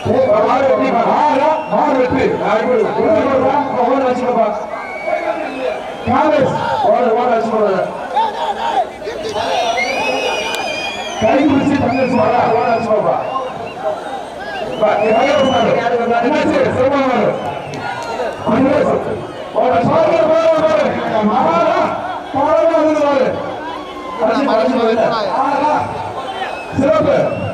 ஏன் என்ன போறீங்க நெருங்கி போறீங்க கேட்கல ஒரு வீடு போறா ஒரு வீடு போறா வீர போட்ட கேளைய வீர போட்ட வீர புரிவாரு வீர போட்ட கேளைய வீர போட்ட வீர புரிவாரு சைக்கிள் முழுக்க ஒரு சைக்கிள் காலையில் பாருங்க நெப்ப இப்ப சேரு காலையில் நெப்ப ஒரு வீடு வந்து பாரு போங்க போங்க போங்க மாடு வெட்டி மாடு மாடு வெட்டி ஓட வச்சுக்கப்பா காலேஜ்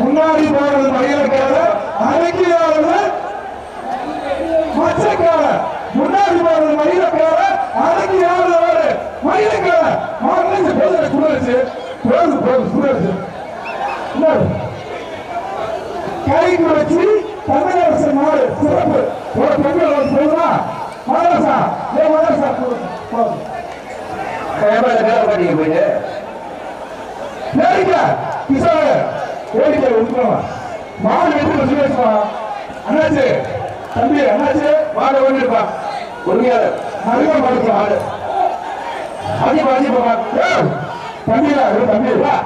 முன்னாடி போறது மயிலக்காரர் அரைக்கியாவது மச்சக்கார முன்னாடி போறது மயிலக்கார அரைக்கியாவது ஓடு மயிலக்கார மாறிச்சு போதும் சுழலுச்சு போதும் போதும் சுழலுச்சு கை குறைச்சி அரசு மாடு. சிறப்பு. ஒரு பெண்கள் ஒரு மதரசா? ஏ மதரசா போதும். போயிட்டு நேரிக்க கிசான ஓடிக்க உட்காரமா மாடு வெட்டி சுரேஷ்மா அண்ணாச்சு தம்பி அண்ணாச்சு மாடு ஓடிருப்பா ஒருமையால நல்ல மாடு மாடு அதி பாதி போமா தம்பிடா இது தம்பி வா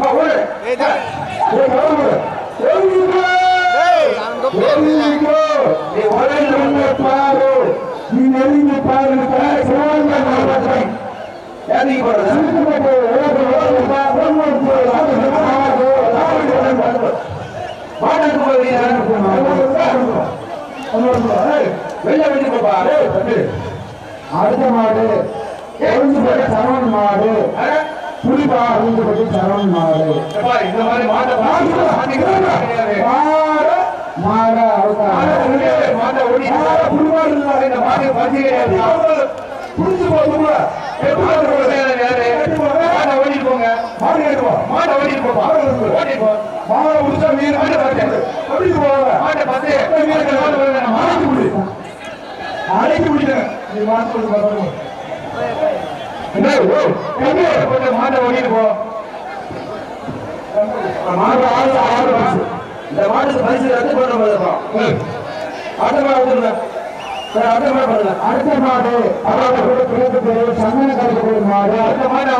வா ஓடு ஏய் கவலை ஓடிக்கோ ஓடிக்கோ நீ ஒரே நல்ல பாரு நெருங்கி யாருக்கு போறது மாட்டுக்கு போய் வெளில வெளியே போப்பா அடுத்த மாடு எரிஞ்சுபடி சரவணன் மாடு புலிபா அறிஞ்சுபடி சரவணன் மாடு எப்பா, இந்த மாதிரி மாட்டை மாட கிடையாது மாட மாடு அவுத்தா மாட்டை ஓடி புரிவாடு இந்த மாட்டு பசி கிடையாது புரிஞ்சு போகுது மாட்டை ஓடிட்டு போங்க மாடு கேட்டுவா மாட்டை ஓடிட்டு போப்பா ஓடிட்டு போ மாடை முடிச்சா மீன் மாட்டை பார்த்து ஓடிட்டு போவாங்க மாட்டை பார்த்து மாட்டு முடி அழைக்க முடியல நீ மாட்டு கம்மி போட்டு மாட்டை ஓடிட்டு போ மாடு ஆறு ஆறு பரிசு இந்த மாட்டுக்கு பரிசு ரத்து பண்ண மாடு வந்துருங்க சரி அடுத்த மாடு பண்ணுங்க பிறகு பேரு சந்தன மாடு அடுத்த மாடு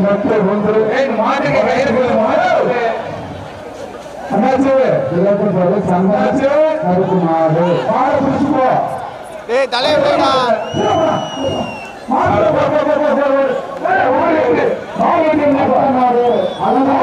மாட்டுக்கு ஒன்று ஏய் மாட்டுக்கு கயிறு மாடு அண்ணாச்சு மாடு மாடு மாடு மாடு மாடு அதனால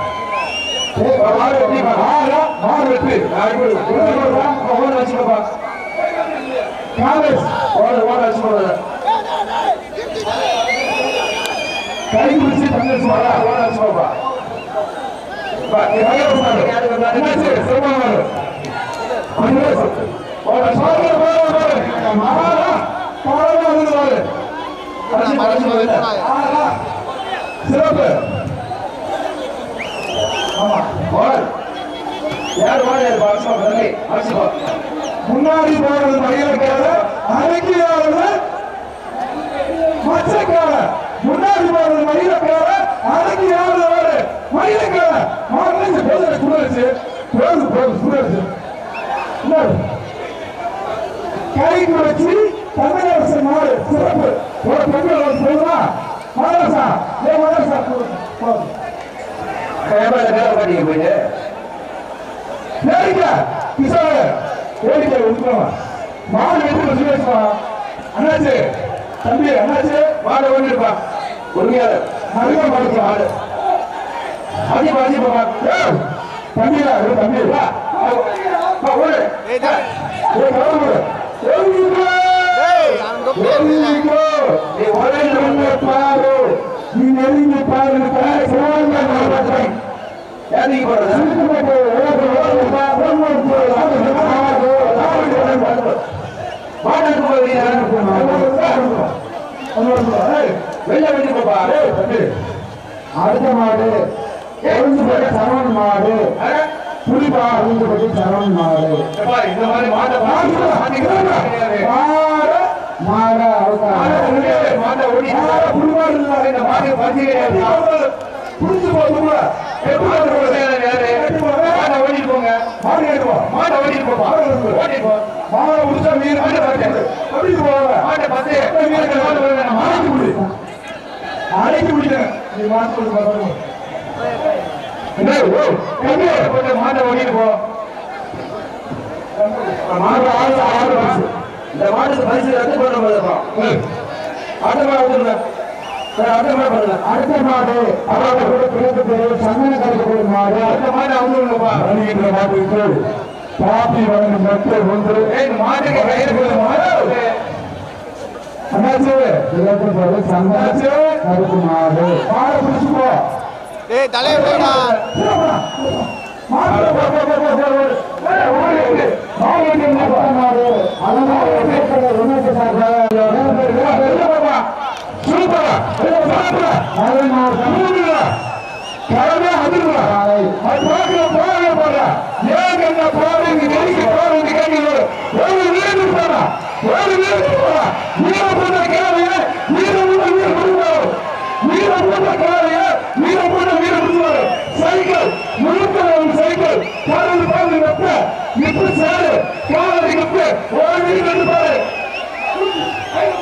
காலை அது பார்க்கிற போற போற ஏன் என்ன போறீங்க நெருங்கி போறீங்க கேட்கல ஒரு வீடு போறா ஒரு வீடு போறா வீர போட்ட கேளைய வீர போட்ட வீர புரிவாரு வீர போட்ட கேளைய வீர போட்ட வீர புரிவாரு சைக்கிள் முழுக்க ஒரு சைக்கிள் காலையில் பாருங்க நெப்ப இப்ப சேரு காலையில் நெப்ப ஒரு வீடு வந்து பாரு போங்க போங்க போங்க மாடு வெட்டி மாடு மாடு வெட்டி ஓட வச்சுக்கப்பா காலேஜ் ஓட ஓட வச்சுக்கோங்க கை பிடிச்சி தங்கச்சி ஓட ஓட வச்சுக்கோப்பா என்னாச்சு சிரமம் ஓட சோதனை போட போட மாடா பாடமா வந்து பாரு சிறப்பு ஆமா ஓடு யார் ஓடு யார் பாக்ஸா வரலை அடிச்சுக்கோ முன்னாடி போறது மயிலக்கார அரைக்கியாவது மச்சக்கார முன்னாடி போறது மயிலக்கார அரைக்கியாவது ஓடு மயிலக்கார மாறிச்சு போதும் சுழலுச்சு போதும் போதும் சுழலுச்சு கை குறைச்சி தமிழரசு மாடு சிறப்பு. ஒரு பெண்கள் ஒரு சொல்லுவா மாதரசா ஏ மாதரசா போதும் போயிட்டு நேரிக்க கிசான வேடிக்கை உட்காரமா மாடு வெட்டி சுரேஷ்மா அண்ணாச்சு தம்பி அண்ணாச்சு மாடு ஓடிருப்பா உரிமையாளர் அதிகமா மாடு மாடு அதிகமா அதிகமா தம்பியா தம்பி வா வா, ஓடு ஏய் தலை ஏய், கவனம் ஓடு. ஏய் அங்க நீ பாரு நீ நெருங்கி பாரு சிவந்த நாமத்தை ஏன் போறது அடுத்த மாடு எழுந்துபடி சரவணன் மாடு புலிபா எழுந்துபடி சரவணன் மாடு இந்த மாதிரி மாட்டை மாட மாட மாட மாட்டை ஓடி புரிவாடு இந்த மாட்டை பசி புரிஞ்சு போகுதுல மாட்டை ஓடிட்டு போங்க. மாடு கேட்டுவோம் மாட்டை ஓடிட்டு போப்பா ஓடிட்டு போ. மாடை முடிச்சா மீன் மாட்டை பார்த்து. ஓடிட்டு போவாங்க மாட்டை பார்த்து. மீன் மாட்டை மாட்டி முடி அடைக்கி முடிக்கிறேன் நீ மாட்டு சொல்லி பார்க்கணும் மாட்டை ஓடிட்டு போ. மாடு ஆறு ஆறு இந்த மாட்டுக்கு பரிசு ரத்து பண்ண மாடு அடுத்த மாடு சந்தன அடுத்த வருகின்ற மாட்டுக்கு பாப்பி வழங்கும் மக்கள் ஒன்று. மாட்டுக்கு கயிறு போது மாடு அண்ணாச்சு பிறகு பேரு சந்தன கருப்பு ஏய் மாடு போ, போ, போ, போ, போ, ஓடு. ஏய், ஓடு, ஓடு. மாடு வந்து என்ன போ? மாடு அதனால உணவு சார்பாக வெளில போப்பா. சூப்பரா. வெளில சாப்பிடு. மலை மாவட்டம் சூடுடா. கிளம்பி வந்துடுடா. அது பார்க்கிற போறே போறா. ஏன் என்ன போற, இங்க நெருங்கி போற, இங்க கேட்குது. ஒரு வீடு போறா. ஒரு வீடு போறா. நீல போட்ட கேளைய, நீல போட்ட வீடு முடிவாரு. நீல போட்ட கேளைய, நீல போட்ட வீடு முடிவாரு. சைக்கிள், முழுக்க ஒரு சைக்கிள். காலையில் பாரு வெப்ப. இப்ப சேரு. காலையில் வெப்ப. ஒரு வீடு வந்து பாரு.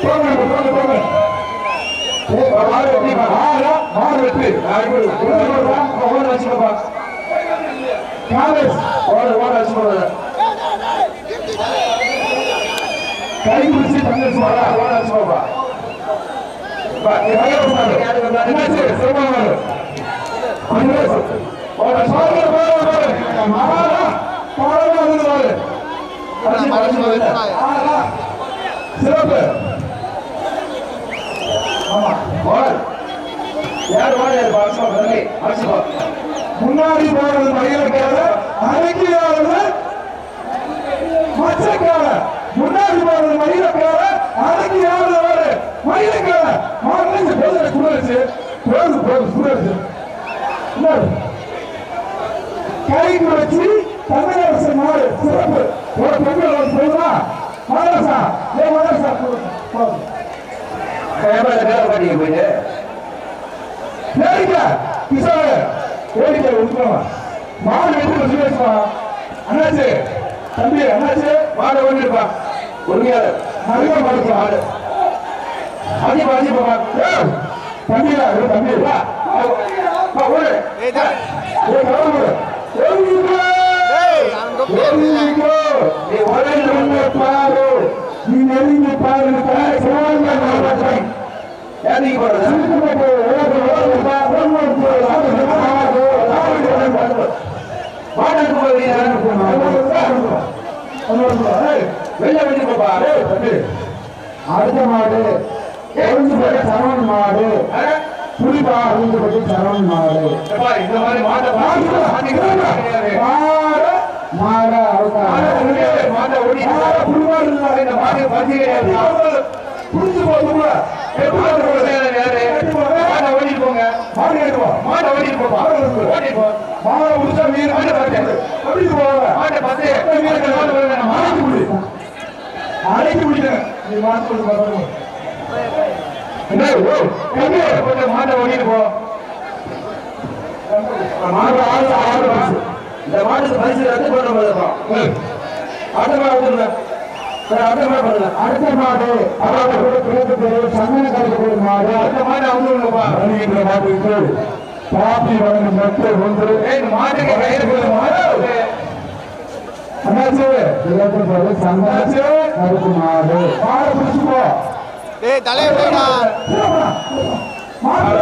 போங்க, போங்க, போங்க. மாடு வெட்டி மாடு மாடு வெட்டி ஓட வச்சுக்கப்பா காலேஜ் ஓட ஓட வச்சுக்கோங்க கை பிடிச்சி தங்கச்சி ஓட ஓட வச்சுக்கோப்பா என்னாச்சு சிரமம் ஓட சோதனை போட போட மாடா பாடமா வந்து சிறப்பு ஆமா ஓடு யார் ஓட யார் பாசமா தம்பி அடிச்சுக்கோ முன்னாடி போறது மயிலக்கார அரைக்கியாவது மச்சக்கார முன்னாடி போறது மயிலக்கார அரைக்கியாவது ஓடு மயிலக்கார மாநில போதும் சுழற்சி போதும் போதும் சுழற்சி கைக்கு வச்சு மாடு சிறப்பு ஒரு பெண்கள் சொல்லுமா மதரசா ஏ மதரசா போயிட்டு நேரிக்க கிசான வேடிக்கை மாடு வெட்டி அண்ணாச்சு தம்பி அண்ணாச்சு மாடு ஓடிருப்பா உரிமையாளர் அதிகமா மாடு. அதிகமா அதிகமா தம்பியா தம்பி வா வா, ஓடு ஏய் தலை ஏய், கவனம் ஓடு. ஓடிக்கோ. ஏய் அங்க போய் ஓடிக்கோ. நீ உடனே பாரு நீ நெருங்கி பாரு போறது வெளில வெளிய போப்பா அடுத்த மாடு எழுந்துபடி சரவணன் மாடு. புலிபா எழுந்துபடி சரவணன் மாடு. இந்த மாதிரி மாட்டை மாடு மாடு புரிஞ்சு போகுதுல மாட்டை ஓடிட்டு போங்க. மாடு கேட்டுவோம் மாட்டை ஓடிட்டு போப்பா ஓடிட்டு போ. மாடை முடிச்சா மீன் மாட்டை பார்த்து. ஓடிட்டு போவாங்க மாட்டை பார்த்து. மாட்டி முடி அடைக்கி முடிக்கிறேன் நீ மாட்டு மாட்டை ஓடிட்டு போ. மாடு ஆறு ஆறு பரிசு. இந்த மாட்டுக்கு பரிசு ரத்து பண்ண போதும் அடுத்த மாடு வந்துருங்க அடுத்த மாடு பண்ணுங்க அடுத்த மாடு அவரோட கூட பிறகு பேரு சந்தன கருப்பு மாடு. அடுத்த மாடு வந்துருங்கப்பா வருகின்ற மாட்டுக்கு பாப்பி வழங்கும் மக்கள் ஒன்று. மாட்டுக்கு கயிறு போதும் மாடு. அண்ணாச்சு. கருப்பு டேய் தலைய போடா மாறு.